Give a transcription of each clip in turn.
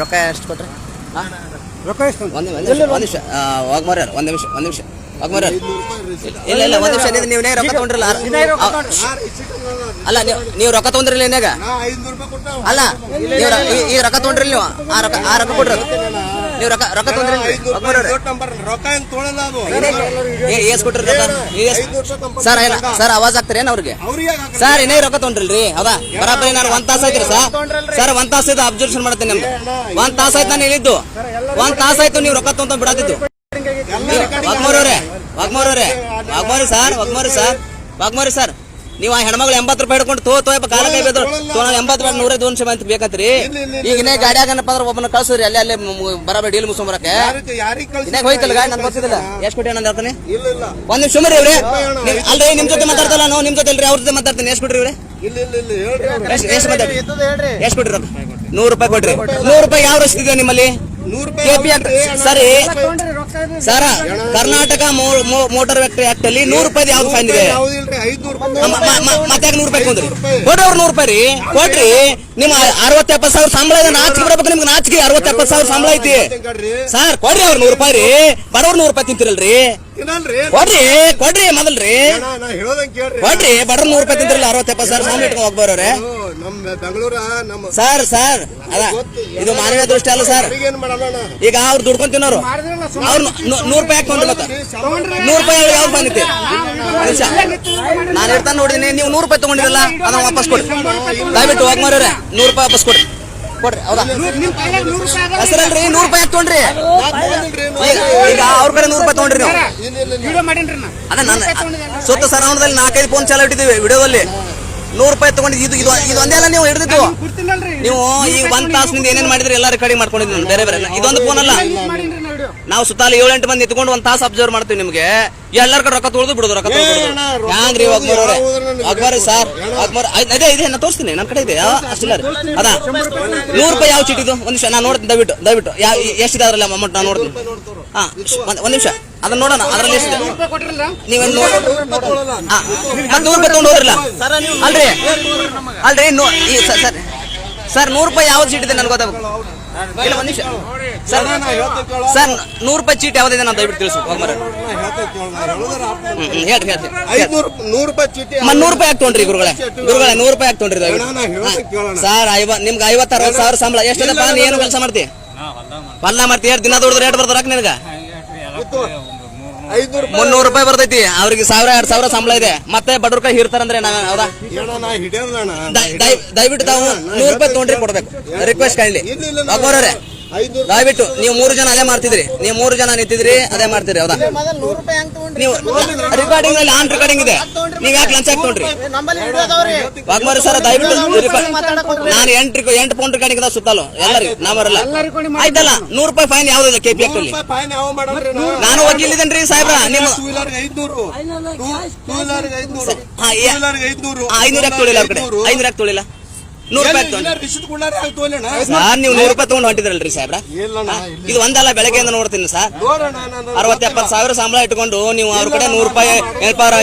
ರೊಕ್ಕ ಎಷ್ಟು ಕೊಟ್ರಿ? ಹಾಂ? ರೊಕ್ಕ ಎಷ್ಟು ಒಂದು ನಿಮಿಷ ಒಂದು ನಿಮಿಷ ಒಂದು ನಿಮಿಷ. ವಾಗ್ಮಾರ್ಯಾರ ಇಲ್ಲ ಇಲ್ಲ ಒಂದು ನಿಮಿಷ ನೀವು ರೊಕ್ಕ ತಗೊಂಡ್ರಲ್ಲ. ಅಲ್ಲ ನೀವು ನೀವು ರೊಕ್ಕ ತಗೊಂಡ್ರಲ್ಲ ಏನಾಗ ಅಲ್ಲ ನೀವು ಈ- ಈ ರೊಕ್ಕ ತಗೊಂಡ್ರಲ್ಲ ನೀವು? ಆ ರೊಕ್ಕ ಆ ರೊಕ್ಕ ಕೊಡ್ರಿ ಅದು. ನೀವು ರೊಕ್ಕ ರೊಕ್ಕ ತೊಗೊಂಡ್ರಿಲ್ಲ ಏನ್ ಏಸ್ ಕೊಟ್ರಿ ರೊಕ್ಕ? ಸರ್ ಇಲ್ಲ ಸರ್ ಅವಾಜ್ ಆಗ್ತಾರೇನು ಅವ್ರಿಗೆ? ಅವ್ರಿಗೆ ಸರ್ ಇನ್ನೇ ರೊಕ್ಕ ತೊಗೊಂಡ್ರಿಲ್ರಿ ಹೌದಾ? ಬರಾಬರಿ ನಾನು ಒಂದ್ ತಾಸ ಐತ್ರಿ ಸರ್. ಸರ್ ಒಂದ್ ತಾಸ ಆಯ್ತು ಅಬ್ಸರ್ವೇಷನ್ ಮಾಡ್ತೇನೆ ನಿಮ್ದು. ಒಂದ್ ತಾಸ ಆಯ್ತು ನಾನು ಹೇಳಿದ್ದು. ಒಂದ್ ತಾಸ ಆಯ್ತು ನೀವು ರೊಕ್ಕ ತೊಗೊಂಡ್ ಬಿಡತ್ತಿದ್ದು ವಾಗ್ಮೋರವ್ರೆ ವಾಗ್ಮೋರವ್ರೆ. Waghmare sir Waghmare sir Waghmare sir. ನೀವು ಆ ಹೆಣ್ಮಗಳು ಎಂಬತ್ತು ರೂಪಾಯಿ ಹಿಡ್ಕೊಂಡು ತೋ ತೋ ಕಾಲ ಕೈ ಬೇದ್ರು ತೋ ಎಂಬತ್ತು ರೂಪಾಯಿ ನೂರೈದು ದೋನ್ಶೆ ಅಂತ ಬೇಕಂತ್ರಿ. ಈಗ ಇನ್ನೇ ಗಾಡಿಯಾಗ ಅಂದ್ರೆ ಒಬ್ಬನ ಕಳ್ಸ್ರಿ ಅಲ್ಲಿ ಅಲ್ಲಿ ಬರಬೇಡಿ ಡೀಲ್ ಮುಸ್ಕೊಂಬರಕ್ಕೆ ಇನ್ನೇ ಹೋಯ್ತಲ್ಲ ಗಾಡಿ ನಾನು ಗೊತ್ತಿಲ್ಲ. ಎಷ್ಟು ಕೊಟ್ಟಿ ನಾನು ಹೇಳ್ತೀನಿ? ಇಲ್ಲ ಇಲ್ಲ. ಒಂದ್ ನಿಮಿಷ ಸುಮ್ಮನೆ ಇವ್ರೆ. ಅಲ್ರಿ ನಿಮ್ ಜೊತೆ ಮಾತಾಡ್ತಲ್ಲ ನಾವು ನಿಮ್ ಜೊತೆ ಇಲ್ರಿ ಅವ್ರ ಜೊತೆ ಮಾತಾಡ್ತೀನಿ. ಎಷ್ಟು ಕೊಟ್ರಿ ಇವ್ರೆ? ಇಲ್ಲ ಇಲ್ಲ ಇಲ್ಲ ಹೇಳ್ರಿ ಅವ್ರು. ಎಷ್ಟು ಎಷ್ಟು ಮಾತಾಡ್ರಿ? ಎಷ್ಟು ಕೊಟ್ರಿ ರೊಕ್ಕ ನೂರು ರೂಪಾಯಿ ಕೊಟ್ರಿ. ನೂರು ರೂಪಾಯಿ ಯಾವ ರಸ್ತಿದೆ ನಿಮ್ಮಲ್ಲಿ? ಸರಿ. ಸರ ಕರ್ನಾಟಕ ಮೋಟಾರ್ ಫ್ಯಾಕ್ಟರಿ ಆಕ್ಟ್ ಅಲ್ಲಿ ನೂರು ರೂಪಾಯಿ ಯಾವ್ದು ಫೈನ್ ಇದೆ? ಮತ್ತೆ ನೂರು ರೂಪಾಯಿ ರೀ. ಕೊಡ್ರಿ. ನಿಮ್ಮ ಅರವತ್ತ ಎಪ್ಪತ್ತು ಸಾವಿರ ಸಂಬಳ ಇದೆ ನಾಚಿಕೆ ಬಿಡ್ಬೇಕು ನಿಮ್ಗೆ ನಾಚಿಕೆ ಅರವತ್ತ ಎಪ್ಪತ್ತು ಸಾವಿರ ಸಂಬಳ ಐತಿ. ಸರ್ ಕೊಡ್ರಿ ಅವ್ರ ನೂರು ರೂಪಾಯಿ ರೀ. ಬಡವ್ರ ನೂರು ರೂಪಾಯಿ ತಿಂತಿರಲ್ರಿ. ಕೊಡ್ರಿ ಕೊಡ್ರಿ ಮೊದಲ್ರಿ. ಕೊಡ್ರಿ ಬಡ್ರ ನೂರು ರೂಪಾಯಿ ತಿಂತಿರಲ್ಲ ಅರವತ್ತ ಎಪ್ಪತ್ತು ಸಾವಿರ ಸಂಬಳ ಇಟ್ಕೊಂಡು ಹೋಗ್ಬರೋರೆ ಅದು ನಮ್ಮ ಬೆಂಗಳೂರ ನಮ್ಮ ಸರ್ ಸರ್ ಅದ ಇದು ಮಾನವೀಯ ದೃಷ್ಟಿ ಅಲ್ಲ ಸರ್. ಈಗ ಅವ್ರು ದುಡ್ಕೊಂಡ್ ತಿನ್ನೋರು. ಅವ್ರು ನೂರು ರೂಪಾಯಿ ಹಾಕೊಂಡ್ರಿ ಮತ್ತೆ ನೂರು ರೂಪಾಯಿ ಯಾವ್ದು ಬಂದಿತ್ತೆ ನಾನು ಇರ್ತಾನೆ ನೋಡಿದೀನಿ ನೀವು ನೂರು ರೂಪಾಯಿ ತಗೊಂಡಿರಲ್ಲ ಅದನ್ನ ವಾಪಸ್ ಕೊಡಿ ದಯವಿಟ್ಟು ಹೋಗ್ಮಾರ್ರೆ ನೂರು ರೂಪಾಯಿ ವಾಪಸ್ ಕೊಡಿ ಕೊಡ್ರಿ ಹೌದಾ? ಹೆಸರಲ್ರಿ ನೂರು ರೂಪಾಯಿ ಯಾಕೆ ತೊಗೊಂಡ್ರಿ? ಈಗ ಅವ್ರ ಕಡೆ ನೂರು ರೂಪಾಯಿ ತಗೊಂಡ್ರಿ ನೀವು. ಅದ ನಾನು ಸುತ್ತ ಸರೌಂಡದಲ್ಲಿ ನಾಲ್ಕೈದು ಫೋನ್ ಚಾಲ ಇಟ್ಟಿದ್ದೀವಿ ವಿಡಿಯೋದಲ್ಲಿ. ನೂರು ರೂಪಾಯಿ ತಗೊಂಡಿದ್ದು ಇದು ಇದು ಇದು ಒಂದೇ ಅಲ್ಲ ನೀವು ಹಿಡಿದಿದ್ದು. ನೀವು ಈಗ ಒಂದ್ ತಾಸಿನಿಂದ ಏನೇನ್ ಮಾಡಿದ್ರಿ ಎಲ್ಲ ರೆಕಾರ್ಡಿಂಗ್ ಮಾಡ್ಕೊಂಡಿದ್ದೀನಿ ಬೇರೆ ಬೇರೆ. ಇದೊಂದು ಫೋನ್ ಅಲ್ಲ. ನಾವು ಸುತ್ತಲೂ ಏಳೆಂಟು ಮಂದಿ ಎತ್ಕೊಂಡು ಒಂದ್ ತಾಸು ಅಬ್ಸರ್ವ್ ಮಾಡ್ತೀವಿ ನಿಮ್ಗೆ. ಎಲ್ಲರ ಕಡೆ ರೊಕ್ಕ ತೊಳೆದು ಬಿಡುದು. ರೊಕ್ಕ. ಹ್ಯಾಂಗ್ರಿ ಅಕ್ಬರ್ ಅವ್ರೆ ಅಕ್ಬರ್ ಸರ್ ಅಕ್ಬರ್ ಅದೇ ಇದೆ ನಾ ತೋರಿಸ್ತೀನಿ ನನ್ನ ಕಡೆ ಇದೆ ಅಷ್ಟಿಲ್ಲ ರೀ. ಅದ ನೂರು ರೂಪಾಯಿ ಯಾವ ಚೀಟಿದು? ಒಂದ್ ನಿಮಿಷ ನಾನು ನೋಡ್ತೀನಿ ದಯವಿಟ್ಟು ದಯವಿಟ್ಟು. ಯಾವ ಎಷ್ಟಿದೆ ಅದ್ರಲ್ಲಿ ಅಮೌಂಟ್ ನಾನು ನೋಡ್ತೀನಿ. ಹಾ ಒಂದ್ ನಿಮಿಷ ಅದನ್ನ ನೋಡೋಣ ಅದ್ರಲ್ಲಿ ಎಷ್ಟಿದೆ? ನೀವೇನ್ ನೋಡಿ ಮತ್ತೆ ನೂರು ರೂಪಾಯಿ ತಗೊಂಡು ಹೋದ್ರಲ್ಲ? ಅಲ್ರಿ? ಅಲ್ರಿ ನೂ- ಸರ್ ಸರ್ ನೂರು ರೂಪಾಯಿ ಯಾವ ಚೀಟಿದೆ ನನ್ಗೆ ಗೊತ್ತಾಗಬೇಕು. ಇಲ್ಲ ಒಂದ್ ನಿಮಿಷ. ಸರ್ ಸರ್ ನೂರು ರೂಪಾಯಿ ಚೀಟ್ ಯಾವ್ದಿದೆ ನಾನು ದಯವಿಟ್ಟು ತಿಳಿಸು ಹೋಗ್ಮಾರ ಹೇಳ್ರಿ ಹೇಳ್ರಿ ನೂರು ರೂಪಾಯಿ ಚೀಟಿ ನೂರು ರೂಪಾಯಿ ಹಾಕಿ ತೊಗೊಂಡ್ರಿ ಗುರುಗಳೇ. ಗುರುಗಳೇ ನೂರು ರೂಪಾಯಿ ಹಾಕಿ ತೊಗೊಂಡ್ರಿ ದಯವಿಟ್ಟು ಸರ್ ಐವ ನಿಮ್ಗೆ ಐವತ್ತು ಅರವತ್ತು ಸಾವಿರ ಸಂಬಳ. ಎಷ್ಟದಪ್ಪ ನೀ ಏನು ಕೆಲಸ ಮಾಡ್ತಿ? ಪಲ್ಲ ಮಾಡ್ತಿ ಎರಡು ದಿನ ದುಡಿದ್ರೆ ರೇಟ್ ಬರ್ತಾರ ನಿನಗ? ಮುನ್ನೂರು ರೂಪಾಯಿ ಬರ್ತೈತಿ. ಅವ್ರಿಗೆ ಸಾವಿರ ಎರಡ್ ಸಾವಿರ ಸಂಬಳ ಇದೆ. ಮತ್ತೆ ಬಡವ್ರ ಕೈ ಹಿಡ್ತಾರಂದ್ರೆ ನಾನು ಹೌದಾ? ದಯವಿಟ್ಟು ತಾವು ನೂರು ರೂಪಾಯಿ ತೊಗೊಂಡ್ರಿ ಕೊಡ್ಬೇಕು. ರಿಕ್ವೆಸ್ಟ್ ಇಲ್ಲ ದಯವಿಟ್ಟು ನೀವು ಮೂರು ಜನ ಅದೇ ಮಾಡ್ತಿದ್ರಿ. ನೀವು ಮೂರು ಜನ ನಿಂತಿದ್ರಿ ಅದೇ ಮಾಡ್ತಿದ್ರಿ ಹೌದಾ? ನೀವು ರೆಕಾರ್ಡಿಂಗ್ ಅಲ್ಲಿ ಆನ್ ರೆಕಾರ್ಡಿಂಗ್ ಇದೆ. ನೀವ್ ಯಾಕೆ ಲಂಚ್ ಹಾಕಿ ತೊಗೊಂಡ್ರಿ? ವಾಗ್ಮಾರಿ ಸರ್ ದಯವಿಟ್ಟು ನಾನು ಎಂಟು ಎಂಟು ಪೌಂಡ್ ರೆಕಾರ್ಡಿಂಗ್ ಇದಾವ ಸುತ್ತಲು ಎಲ್ಲರಿಗೂ ನಾವರಲ್ಲ ಆಯ್ತಲ್ಲ ನೂರು ರೂಪಾಯಿ ಫೈನ್ ಯಾವ್ದಿದೆ ಕೆ ಪಿ ಅಲ್ಲಿ? ನಾನು ವಕೀಲಿದ್ದೇನ್ರಿ ಸಾಹೇಬ್ರ ನಿಮ್ಮ ಐನೂರು ಯಾಕೆ ತೊಳಿಲ್ಲ ಅವ್ರ ಕಡೆ? ಐನೂರು ಯಾಕೆ ತೊಳಿಲ್ಲ ನೂರು ರೂಪಾಯಿ ನೀವು ನೂರು ರೂಪಾಯಿ ತಗೊಂಡು ಹೊಂಟಿದ್ರಲ್ರಿ ಸಾಹೇಬ್ರ? ಇದು ಒಂದಲ್ಲ ಬೆಳಗ್ಗೆಯಿಂದ ನೋಡ್ತೀನಿ ಸರ್. ಅರವತ್ತ ಎಪ್ಪತ್ತು ಸಾವಿರ ಸಂಬಳ ಇಟ್ಕೊಂಡು ನೀವು ಅವ್ರ ಕಡೆ ನೂರು ರೂಪಾಯಿ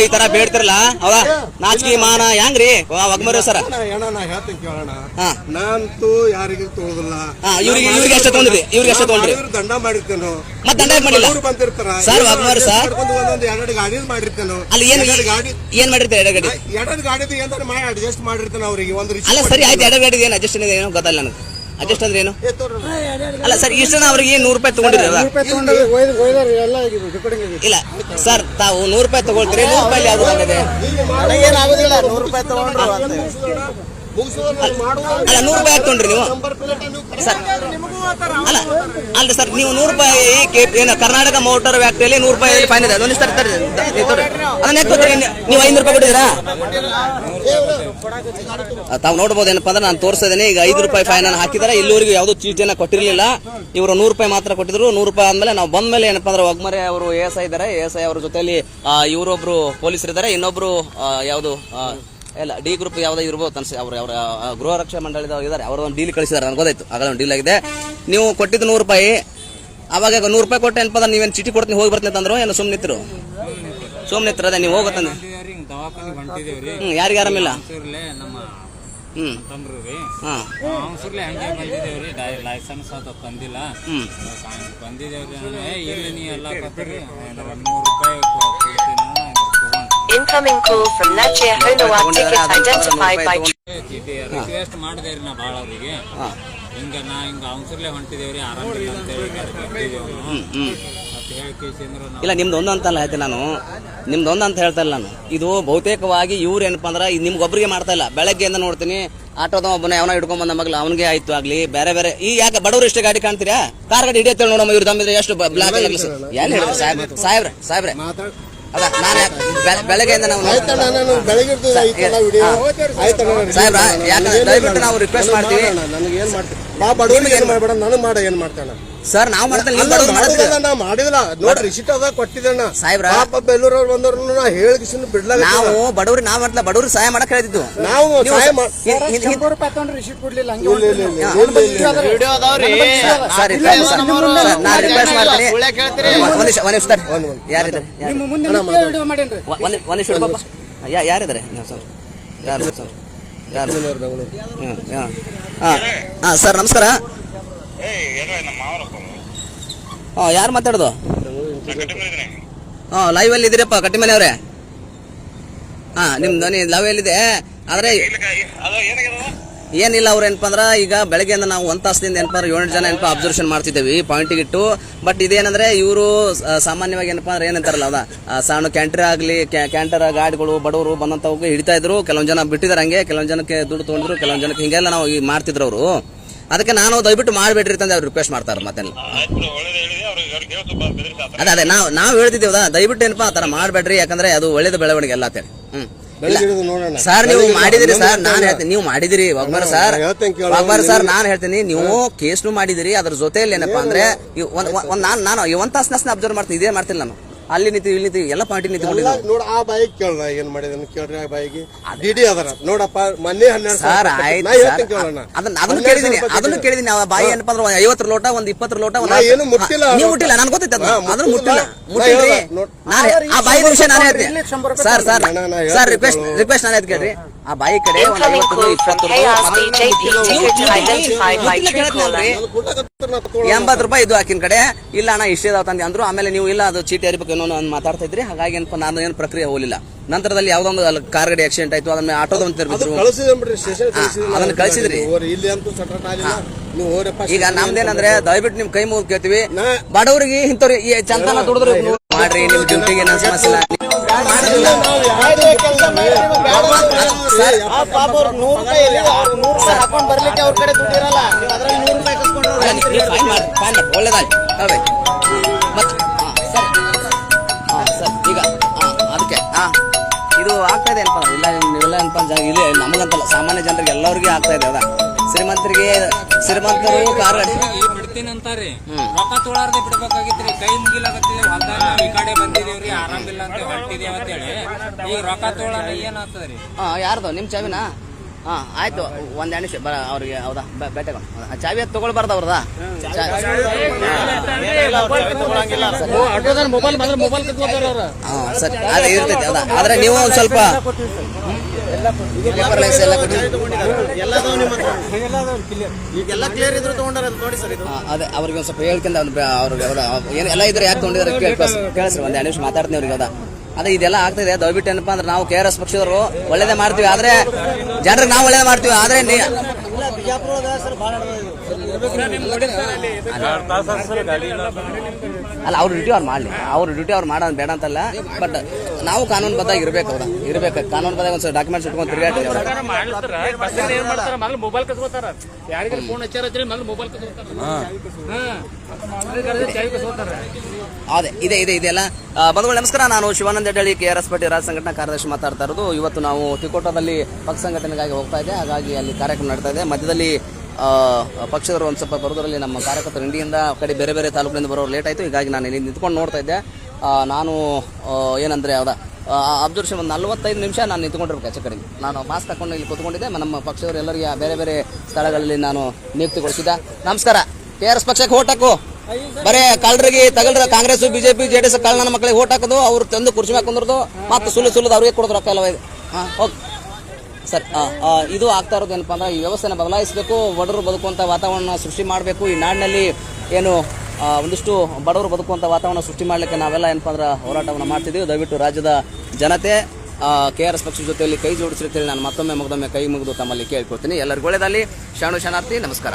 ಈ ತರ ಬೇಡ್ತಿರಲ್ಲ? ಅವ ನಾಚಿಕೆ ಮಾನ ಹೆಂಗ್ರಿ? ಒಗ್ಮರಿ ಸರ್. ನಾನಂತೂ ಯಾರಿಗೂ ಇವ್ರಿಗೆ- ಇವ್ರಿಗೆ ಎಷ್ಟು ತೊಗೊಂಡಿರಿ? ಇವ್ರಿಗೆ ಎಷ್ಟು ತೊಗೊಂಡ್ರಿ? ದಂಡ ಮಾಡಿರ್ತೇನೋ. ಮತ್ತೆ ದಂಡ ಮಾಡಿಲ್ಲ? ಬಂದಿರ್ತಾರ. Sir, Waghmare sir. ಒಂದೊಂದು ಎರಡೆರಡು ಗಾಡಿ ಮಾಡಿರ್ತೇನೋ ಅಲ್ಲಿ ಏನು ಗಾಡಿ ಏನ್ ಮಾಡಿರ್ತಾರೆ ಎರಡು ಗಾಡಿ? ಎರಡು ಗಾಡಿದು ಏನಾರ ಮಾಡಿ ಅಡ್ಜಸ್ಟ್ ಮಾಡಿರ್ತೇನೆ ಅವ್ರಿಗೆ. ಒಂದು ಅಲ್ಲ ಸರಿ ಆಯ್ತು ಎರಡು ಗಾಡಿದು ಏನು? ಅಡ್ಜಸ್ಟ್ ಏನು? ಗೊತ್ತಲ್ಲ ನನಗೆ. ಅಡ್ಜಸ್ಟ್ ಅಂದ್ರೆ ಏನು? ಅಲ್ಲ ಸರ್ ಇಷ್ಟನ ಅವ್ರಿಗೆ ನೂರು ರೂಪಾಯಿ ತಗೊಂಡಿರಲ್ಲ ಇಲ್ಲ ಸರ್ ತಾವು ನೂರು ರೂಪಾಯಿ ತಗೊಳ್ತೀರಿ? ನೂರು ರೂಪಾಯಿ ಯಾವ್ದು ಬಂದಿದೆ? ಏನಾಗುದಿಲ್ಲ ನೂರು ರೂಪಾಯಿ ತಗೊಂಡ್ರು ನೂರು ರೂಪಾಯಿ ಹಾಕ್ಕೊಂಡ್ರಿ ನೀವು. ಸರ್ ಅಲ್ಲ ಅಲ್ಲ ಸರ್ ನೀವು ನೂರು ರೂಪಾಯಿ ಏನು ಕರ್ನಾಟಕ ಮೋಟಾರ್ ವ್ಯಾಕ್ಟ್ರಿಯಲ್ಲಿ ನೂರು ರೂಪಾಯಿ ಫೈನ್ ಇದೆ. ಅದನ್ನ ಸರ್ ತರ್ರಿ. ಅದನ್ನ ಕೊಡ್ತೀರಿ? ನೀವು- ಐನೂರು ರೂಪಾಯಿ ಕೊಟ್ಟಿದ್ದೀರಾ? ತಾವು ನೋಡ್ಬೋದು ಏನಪ್ಪಾ ಅಂದ್ರೆ ನಾನು ತೋರಿಸ್ತಾ ಈಗ ಐದು ರೂಪಾಯಿ ಫೈನ್ ಅನ್ನು ಹಾಕಿದ್ದಾರೆ. ಇಲ್ಲಿವರೆಗೂ ಯಾವುದೋ ಚೀಟಿಯನ್ನು ಕೊಟ್ಟಿರಲಿಲ್ಲ. ಇವರು ನೂರು ರೂಪಾಯಿ ಮಾತ್ರ ಕೊಟ್ಟಿದ್ರು. ನೂರು ರೂಪಾಯಿ ಆದ್ಮೇಲೆ ನಾವು ಬಂದ ಮೇಲೆ ಏನಪ್ಪ ಅಂದ್ರೆ ಒಗ್ಮರೆ ಅವರು ಎ ಎಸ್ ಐ ಇದ್ದಾರೆ. ಎ ಎಸ್ ಐ ಅವ್ರ ಜೊತೆಯಲ್ಲಿ ಇವರೊಬ್ರು ಪೊಲೀಸರಿದ್ದಾರೆ. ಇನ್ನೊಬ್ರು ಯಾವುದು ಇಲ್ಲ ಡಿ ಗ್ರೂಪ್ ಯಾವ್ದೋ ಇರ್ಬೋದು ಅನ್ಸಿ ಅವ್ರು ಅವ್ರ ಗೃಹ ರಕ್ಷಾ ಮಂಡಳಿದವ್ರು ಇದ್ದಾರೆ ಅವರು ಒಂದು ಡೀಲ್ ಕಳಿಸಿದ್ದಾರೆ ನನಗೆ ಗೊತ್ತಾಯ್ತು. ಆಗಲೇ ಒಂದು ಡೀಲ್ ಆಗಿದೆ. ನೀವು ಕೊಟ್ಟಿದ್ದು ನೂರು ರೂಪಾಯಿ. ಅವಾಗ ನೂರು ರೂಪಾಯಿ ಕೊಟ್ಟೆ ಅಂದ್ರೆ ನೀವೇನು ಚೀಟಿ ಕೊಡ್ತೀನಿ, ಹೋಗಿ ಬರ್ತೀನಿ ಅಂತಂದ್ರು, ಏನು ಸುಮ್ಮನೆ ನಿಂತರು? ಸುಮ್ಮನೆ ನಿಂತರ ಅದೇ, ನೀವು ಹೋಗತ್ತಂದ್ರೆ ಹ್ಞೂ ಯಾರಿಗೆ ಆರಾಮಿಲ್ಲ ಹ್ಞೂ ಲೈಸೆನ್ಸ್ ಬಂದಿಲ್ಲ. ಬಂದಿದ್ದೇವ್ರಿ ಇಲ್ಲಿ ನೀ ಎಲ್ಲ ರೂಪಾಯಿ Incoming call from Nadia Honawa ticket identified by request ಮಾಡಿದೆ ರೀ ನಾ ಭಾಳ ಅವರಿಗೆ. ಹಿಂಗ ನಾ ಹಿಂಗ ಅವಸರ್ಲೆ ಹೊಂಟಿದೇವ್ರಿ ಆರಾಮಿಲ್ಲ ಅಂತ ಹೇಳಿ ಕೇಸಿಂದ್ರ ನಾವು ಇಲ್ಲ ನಿಮ್ದು ಒಂದು ಅಂತಲ್ಲ ಹೇಳ್ತೀನಿ ನಾನು. ನಿಮ್ದು ಒಂದು ಅಂತ ಹೇಳ್ತಾ ಇಲ್ಲ ನಾನು. ಇದು ಬಹುತೇಕವಾಗಿ ಇವ್ರು ಏನಪ್ಪ ಅಂದ್ರೆ ಇದು ನಿಮ್ಗೊಬ್ರಿಗೆ ಮಾಡ್ತಾ ಇಲ್ಲ. ಬೆಳಗ್ಗೆಯಿಂದ ನೋಡ್ತೀನಿ ಆಟೋದ ಒಬ್ಬನ ಯಾವನ ಹಿಡ್ಕೊಂಡ್ ಬಂದ ಮಗ್ಲ ಅವನಿಗೆ ಆಯ್ತು ಆಗ್ಲಿ ಬೇರೆ ಬೇರೆ. ಈ ಯಾಕೆ ಬಡವರು ಎಷ್ಟು ಗಾಡಿ ಕಾಣ್ತೀರಾ? ಕಾರ್ ಗಾಡಿ ಹಿಡಿಯತ್ತೇಳಿ ನೋಡಮ್ಮ ಇವ್ರು ದಮ್ಮಿದ್ರೆ ಎಷ್ಟು ಬ್ಲಾಕ್ ಏನ್ ಹೇಳಿದ್ರು ಸಾಹೇಬ್ ಸಾಹೇಬ್ರೆ ಸಾಹೇಬ್ರೆ? ಮಾತಾಡ್ ಅದ ನಾನು ಬೆಳಗ್ಗೆಯಿಂದ ನಾವು ಸಾಹೇಬ್ರ, ಯಾಕಂದ್ರೆ ದಯವಿಟ್ಟು? ನಾವು request ಮಾಡ್ತೀವಿ. ನನಗೆ ಏನ್ ಮಾಡ್ತೀನಿ ನಾನು ಬಡವನಿಗೆ ಏನ್ ಮಾಡ್ಬೇಡ ನನಗೆ ಮಾಡ ಏನ್ ಮಾಡ್ತಾನ ಸರ್ ನಾವು ಮಾಡಿದ್ರೆ ನಾವ್ ಮಾಡ್ತಾ ಬಡವ್ರು ಮಾಡೋದಿಲ್ಲ, ಮಾಡ್ತೀವಿ ನಾ ಮಾಡಿದಿಲ್ಲ. ನೋಡ್ರಿ ರಿಸಿಟ್ ಅದ ಕೊಟ್ಟಿದ್ದಣ್ಣ ಸಾಹೇಬ್ರ. ಪಾಪ ಬೆಲ್ಲೂರವ್ರು ಬಂದವ್ರು ನಾ ಬಿಡ್ಲಾಗ ನಾವು ಬಡವ್ರಿಗೆ ನಾವು ಮಾಡ್ತಿಲ್ಲ ಬಡವ್ರಿಗೆ ಸಹಾಯ ಮಾಡಕ್ ಹೇಳ್ತಿದ್ದು ನಾವು ಸರ್ ರಿಕ್ವೆಸ್ಟ್ ಸರ್ ಸರ್, ನಾ ರಿಕ್ವೆಸ್ಟ್ ಮಾಡ್ತೀನಿ. ಸುಳ್ಳೆ ಕೇಳ್ತೀರಿ. ಒಂದ್ ನಿಮಿಷ ಒಂದ್ ನಿಮಿಷ ತಡಿ. ಯಾರಿದ್ದಾರೆ? ಯಾರು? ಒಂದ್ ನಿಮಿಷ ಯಾರಿದ್ದಾರೆ? ಸರ್. ಯಾರು ಸರ್? ಯಾರು? ಬೆಂಗಳೂರು, ಬೆಂಗಳೂರು. ಹಾ. ಹಾ. ಹಾ ಸರ್ ನಮಸ್ಕಾರ. ಹಾಂ ಯಾರು ಮಾತಾಡೋದು? ಹಾಂ ಲೈವ್ ಅಲ್ಲಿ ಇದ್ದೀರಪ್ಪ ಕಟ್ಟಿಮನೆ ಅವರೇ. ಹಾಂ ನಿಮ್ಮ ಧ್ವನಿ ಲೈವ್ ಎಲ್ಲಿದೆ ಆದ್ರೆ ಏನಿಲ್ಲ ಅವ್ರ ಏನಪ್ಪ ಅಂದ್ರೆ ಈಗ ಬೆಳಗ್ಗೆಯಿಂದ ನಾವು ಒಂದ್ ತಾಸದಿಂದ ಏನಪ್ಪ ಅಂದ್ರೆ ಏಳು ಜನ ಏನಪ್ಪ ಅಬ್ಸರ್ವೇಷನ್ ಮಾಡ್ತಿದ್ದೇವೆ ಪಾಯಿಂಟಿಗೆ ಇಟ್ಟು. ಬಟ್ ಇದೇನಂದ್ರೆ ಇವರು ಸಾಮಾನ್ಯವಾಗಿ ಏನಪ್ಪ ಅಂದ್ರೆ ಏನಂತಾರಲ್ಲ ಅದ ಸಣ್ಣ ಕ್ಯಾಂಟರ್ ಆಗಲಿ ಕ್ಯಾಂಟರ್ ಗಾಡಿಗಳು ಬಡವರು ಬಂದಂಥವ್ಗೆ ಹಿಡಿತಾ ಇದ್ರು. ಕೆಲವೊಂದು ಜನ ಬಿಟ್ಟಿದ್ದಾರೆ ಹಂಗೆ ಕೆಲವೊಂದು ಜನಕ್ಕೆ ದುಡ್ಡು ತೊಗೊಂಡ್ರು ಕೆಲವೊಂದ್ ಜನಕ್ಕೆ ಹಿಂಗೆಲ್ಲ ನಾವು ಮಾಡ್ತಿದ್ರು ಅವರು. ಅದಕ್ಕೆ ನಾನು ದಯವಿಟ್ಟು ಮಾಡಬೇಡ್ರಿ ಅಂತ ಅವ್ರು ರಿಕ್ವೆಸ್ಟ್ ಮಾಡ್ತಾರೆ ಮತ್ತೆ ಅದೇ ಅದೇ ನಾವು ನಾವು ಹೇಳ್ತಿದ್ದೇವದ ದಯವಿಟ್ಟು ಏನಪ್ಪಾ ಆತರ ಥರ ಮಾಡಬೇಡ್ರಿ ಯಾಕಂದ್ರೆ ಅದು ಒಳ್ಳೇದು ಬೆಳವಣಿಗೆ ಎಲ್ಲ ಅಂತೇಳಿ. ಹ್ಮ್. ನೋಡೋಣ. ಸರ್ ನೀವು ಮಾಡಿದಿರಿ ಸರ್ ನಾನು ಹೇಳ್ತೀನಿ ನೀವು ಮಾಡಿದಿರಿ ಒಬ್ಬರ ಸರ್. ವಾಗ್ಮಾರ ಸರ್ ನಾನು ಹೇಳ್ತೀನಿ ನೀವು ಕೇಸ್ನು ಮಾಡಿದಿರಿ ಅದ್ರ ಜೊತೆಯಲ್ಲಿ ಏನಪ್ಪಾ ಅಂದ್ರೆ ಒಂದ್ ನಾನು ನಾನು ಒಂದ್ ತಾಸು ಅಬ್ಸರ್ವ್ ಮಾಡ್ತೀನಿ ಇದೇ ಮಾಡ್ತಿಲ್ಲ ನಾನು. ಅಲ್ಲಿ ನಿಂತು ಇಲ್ಲಿ ನಿಂತು ಎಲ್ಲ ಪಾರ್ಟಿ ನಿಂತು ನಿಂತ್ಕೊಂಡಿದ್ದು ನೋಡ ಆ ಬಾಯಿಗೆ ಕೇಳೋಣ ಏನ್ ಮಾಡಿದ ಕೇಳ್ರಿ ಆ ಬಾಯಿಗೆ. ಡಿಡಿ ಅದರ. ನೋಡಪ್ಪ ಮೊನ್ನೆ ಹನ್ನೆರಡು ಸಾವಿರ ಸರ್ ಆಯ್ತು ಕೇಳೋಣ. ಅದನ್ನ ಅದನ್ನು ಕೇಳಿದೀನಿ ಅದನ್ನು ಕೇಳಿದೀನಿ ಆ ಬಾಯಿ ಏನಪ್ಪ ಅಂದ್ರೆ ಒಂದ್ ಐವತ್ತು ಲೋಟ ಒಂದ್ ಇಪ್ಪತ್ತರ ಲೋಟ ಒಂದ್ ಏನು ಮುಟ್ಟಿಲ್ಲ. ನೀವು ಮುಟ್ಟಿಲ್ಲ ನನ್ಗೆ ಗೊತ್ತೈತೆ ಅದನ್ನ. ಮುಟ್ಟಿಲ್ಲ. ಮುಟ್ಟಿಲ್ಲ. ಮುಟ್ಟಿದ್ರಿ. ನಾ ನಾನು ಆ ಬಾಯಿ ವಿಷಯ ನಾನು ಹೇಳ್ತೀನಿ sir sir. Sir request. Request ನಾನು ಹೇಳ್ತೀನಿ ಕೇಳ್ರಿ ಆ ಬಾಯಿ ಕಡೆ ಒಂದ್ ಐವತ್ತು ಇಪ್ಪತ್ತು ಎಂಬತ್ತು ರೂಪಾಯಿ ಇದು ಹಾಕಿನ ಕಡೆ. ಇಲ್ಲ ಅಣ್ಣ ಇಷ್ಟೇ ತಂದೆ. ಅಂದ್ರು ಆಮೇಲೆ ನೀವು ಇಲ್ಲ ಅದು ಚೀಟಿ ಹರಿಬೇಕು ಏನೋ ನಾನು ಮಾತಾಡ್ತಾ ಇದ್ರಿ. ಹಾಗಾಗಿ ಏನಪ್ಪ ನಾನು ಏನು ಪ್ರಕ್ರಿಯೆ ಹೋಗಲಿಲ್ಲ. ನಂತರದಲ್ಲಿ ಯಾವ್ದೋ ಒಂದು ಅಲ್ಲಿ ಕಾರ್ ಗಡಿ ಆಕ್ಸಿಡೆಂಟ್ ಆಯ್ತು ಅದನ್ನ ಆಟೋದ ತಿರ್ಬಿದ್ರು ಅದನ್ನ ಕಳಿಸಿದ್ರಿ. ಈಗ ನಮ್ದೇನಂದ್ರೆ ದಯವಿಟ್ಟು ನಿಮ್ ಕೈ ಮುಗಿದು ಕೇಳ್ತೀವಿ. ಬಡವರಿಗೆ ಇಂಥವ್ರು ಚಂದನ ದುಡಿದ್ರು ಮಾಡ್ರಿ. ನಿಮ್ ಡ್ಯೂಟಿಗೆ ಸಮಸ್ಯೆ ಪಾಪ ಅವ್ರು ನೂರು ರೂಪಾಯಿ ಎಲ್ಲಿ ಅವ್ರು ನೂರು ರೂಪಾಯಿ ಹಾಕೊಂಡ್ ಬರ್ಲಿಕ್ಕೆ ಅವ್ರ ಕಡೆ ದುಡ್ಡು ಇರಲ್ಲ. ನೀವು ಅದ್ರಲ್ಲಿ ನೂರು ರೂಪಾಯಿ ಕಸ್ಕೊಂಡ್ರು ಅಲ್ಲ, ನೀವು- ನೀವು ಫೈನ್ ಮಾಡಿ ಫೈನ್ ಮಾಡಿ. ಒಳ್ಳೇದಾಗಿ ಮತ್ತೆ? ಹಾಂ ಸರ್. ಈಗ ಹಾಂ ಅದಕ್ಕೆ ಹಾಂ. ಇದು ಆಗ್ತಾ ಇದೆ ಇಲ್ಲ ನೀವೆಲ್ಲ ಇಲ್ಲಿ ನಮಗಂತಲ್ಲ ಸಾಮಾನ್ಯ ಜನರಿಗೆ ಎಲ್ಲರಿಗೂ ಆಗ್ತಾ ಇದೆ ಅದ. ಶ್ರೀಮಂತರಿಗೆ ಶ್ರೀಮಂತರು ಕಾರ್ ಗಾಡಿ ಈ ಬಿಡ್ತೀನಿ ಅಂತಾರಿ ರೊಕ್ಕ ತೊಳಾರ್ದೆ ಬಿಡ್ಬೇಕಾಗಿತ್ರಿ. ಕೈ ಮುಗಿಲಾಗತ್ತೀವಿ ಹೊಲ್ದಾಗ ಈ ಕಡೆ ಬಂದಿದೇವ್ರಿ. ಆರಾಮಿಲ್ಲ ಅಂತ ಹೊಂಟಿದೇವ ಅಂತೇಳಿ. ಈಗ ರೊಕ್ಕ ತೊಳಾರ ಏನಾಗ್ತದ್ರಿ ಹಾಂ ಯಾರ್ದು? ನಿಮ್ಮ ಚಾವಿನಾ? ಹಾಂ ಆಯ್ತು. ಒಂದು ಎಣಿಸಿ ಬರ ಅವ್ರಿಗೆ ಹೌದಾ? ಬೇಟೆ ಚಾವಿ ಅದು ತೊಗೊಳ್ಬಾರ್ದು ಮೊಬೈಲ್ ಹಾಂ. ಸರಿ. ಅದೇ ಇರ್ತೈತೆ. ಹೌದಾ ಆದರೆ ನೀವು ಒಂದು ಸ್ವಲ್ಪ ಅದೇ ಅವ್ರಿಗೆ ಒಂದು ಸ್ವಲ್ಪ ಹೇಳ್ಕೊಂಡ್ ಅವ್ನು ಬೆ- ಅವ್ರಿಗೆ ಏನು ಎಲ್ಲ ಇದ್ರೆ ಯಾಕೆ ತೊಗೊಂಡಿದ್ದಾರೆ ಕೇಳಿಸ್ರಿ ಒಂದು ಎರಡು ನಿಮಿಷ ಮಾತಾಡ್ತೀನಿ ಅವ್ರಿಗೆ ಅದ. ಅದೇ ಇದೆಲ್ಲ ಆಗ್ತಿದೆ ದಯವಿಟ್ಟು ಏನಪ್ಪಾ ಅಂದ್ರೆ ನಾವು ಕೆ ಆರ್ ಎಸ್ ಪಕ್ಷದವರು ಒಳ್ಳೇದೇ ಮಾಡ್ತೀವಿ ಆದ್ರೆ ಜನರಿಗೆ ನಾವು ಒಳ್ಳೇದೇ ಮಾಡ್ತೀವಿ ಆದ್ರೆ ಅಲ್ಲ, ಅವ್ರ ಡ್ಯೂಟಿ ಅವ್ರು ಮಾಡಲಿ. ಅವ್ರ ಡ್ಯೂಟಿ ಅವ್ರು ಮಾಡೋದು ಬೇಡ ಅಂತಲ್ಲ ಬಟ್ ನಾವು ಕಾನೂನು ಬದ್ಧಾಗಿ ಇರ್ಬೇಕು ಅವ್ರ. ಇರ್ಬೇಕು. ಕಾನೂನು ಬದ್ದಾಗ ಒಂದು ಡಾಕ್ಯುಮೆಂಟ್ಸ್ ಇಟ್ಕೊಂಡು ತಿರುಗಾಟ ಮೊಬೈಲ್ ಕಸ್ಕೋತಾರ ಅದೇ, ಇದೆ ಇದೆ ಇದೆಲ್ಲ ಬಂಧುಗಳು, ನಮಸ್ಕಾರ. ನಾನು Shivananda Heddalli K R S party ರಾಜ್ಯ ಸಂಘಟನಾ ಕಾರ್ಯದರ್ಶಿ ಮಾತಾಡ್ತಾ ಇರೋದು. ಇವತ್ತು ನಾವು ತಿಕೋಟದಲ್ಲಿ ಪಕ್ಷ ಸಂಘಟನೆಗಾಗಿ ಹೋಗ್ತಾ ಇದೆ ಹಾಗಾಗಿ ಅಲ್ಲಿ ಕಾರ್ಯಕ್ರಮ ನಡೀತಾ ಇದೆ. ಮಧ್ಯದಲ್ಲಿ ಪಕ್ಷದವರು ಒಂದು ಸ್ವಲ್ಪ ಬರೋದ್ರಲ್ಲಿ ನಮ್ಮ ಕಾರ್ಯಕರ್ತರು ಇಂಡಿಯಿಂದ ಕಡೆ ಬೇರೆ ಬೇರೆ ತಾಲೂಕಿನಿಂದ ಬರೋರು ಲೇಟ್ ಆಯಿತು. ಹೀಗಾಗಿ ನಾನು ಇಲ್ಲಿ ನಿಂತ್ಕೊಂಡು ನೋಡ್ತಾ ಇದ್ದೆ. ನಾನು ಏನಂದರೆ ಯಾವ್ದ ಅಬ್ಸರ್ವೇಷನ್ ಒಂದು ನಲ್ವತ್ತೈದು ನಿಮಿಷ ನಾನು ನಿಂತ್ಕೊಂಡಿರ್ಬೇಕು ಹೆಚ್ಚು ಕಡಿಮೆ ನಾನು ಮಾಸ್ಕ್ ಹಾಕೊಂಡು ಇಲ್ಲಿ ಕೂತ್ಕೊಂಡಿದ್ದೆ. ನಮ್ಮ ಪಕ್ಷದವರು ಎಲ್ಲರಿಗೆ ಬೇರೆ ಬೇರೆ ಸ್ಥಳಗಳಲ್ಲಿ ನಾನು ನಿಯುಕ್ತಿಗೊಳಿಸಿದ್ದೆ. ನಮಸ್ಕಾರ. ಕೆ ಆರ್ ಎಸ್ ಪಕ್ಷಕ್ಕೆ ಓಟ್ ಹಾಕು. ಬರೇ ಕಳ್ಳರಿಗೆ ತಗಲ್ರ Congress, BJP J D S ಕಳ್ಳನ ಮಕ್ಕಳಿಗೆ ಓಟ್ ಹಾಕೋದು. ಅವ್ರು ತಂದು ಕುರ್ಚಿ ಹಾಕೊಂಡ್ರದು ಮತ್ತೆ ಸುಳ್ಳು ಸುಳ್ಳು ಅವ್ರಿಗೆ ಕೊಡೋದು ರೊಕ್ಕ ಎಲ್ಲ ಓಕೆ. ಸರ್ ಇದು ಆಗ್ತಾ ಇರೋದು ಏನಪ್ಪ ಅಂದ್ರೆ ಈ ವ್ಯವಸ್ಥೆನ ಬದಲಾಯಿಸಬೇಕು ಬಡವರು ಬದುಕುವಂಥ ವಾತಾವರಣ ಸೃಷ್ಟಿ ಮಾಡಬೇಕು. ಈ ನಾಡಿನಲ್ಲಿ ಏನು ಒಂದಿಷ್ಟು ಬಡವರು ಬದುಕುವಂತ ವಾತಾವರಣ ಸೃಷ್ಟಿ ಮಾಡಲಿಕ್ಕೆ ನಾವೆಲ್ಲ ಏನಪ್ಪ ಅಂದ್ರೆ ಹೋರಾಟವನ್ನು ಮಾಡ್ತಿದ್ದೀವಿ. ದಯವಿಟ್ಟು ರಾಜ್ಯದ ಜನತೆ ಕೆ ಆರ್ ಎಸ್ ಪಕ್ಷದ ಜೊತೆಯಲ್ಲಿ ಕೈ ಜೋಡಿಸಿರ್ತೇನೆ ನಾನು ಮತ್ತೊಮ್ಮೆ ಮುಗ್ದೊಮ್ಮೆ ಕೈ ಮುಗಿದು ತಮ್ಮಲ್ಲಿ ಕೇಳ್ಕೊಳ್ತೀನಿ. ಎಲ್ಲರಿಗೂ ಒಳ್ಳೆಯದಲ್ಲಿ ಶಾಣು ಶರಣಾರ್ಥಿ ನಮಸ್ಕಾರ.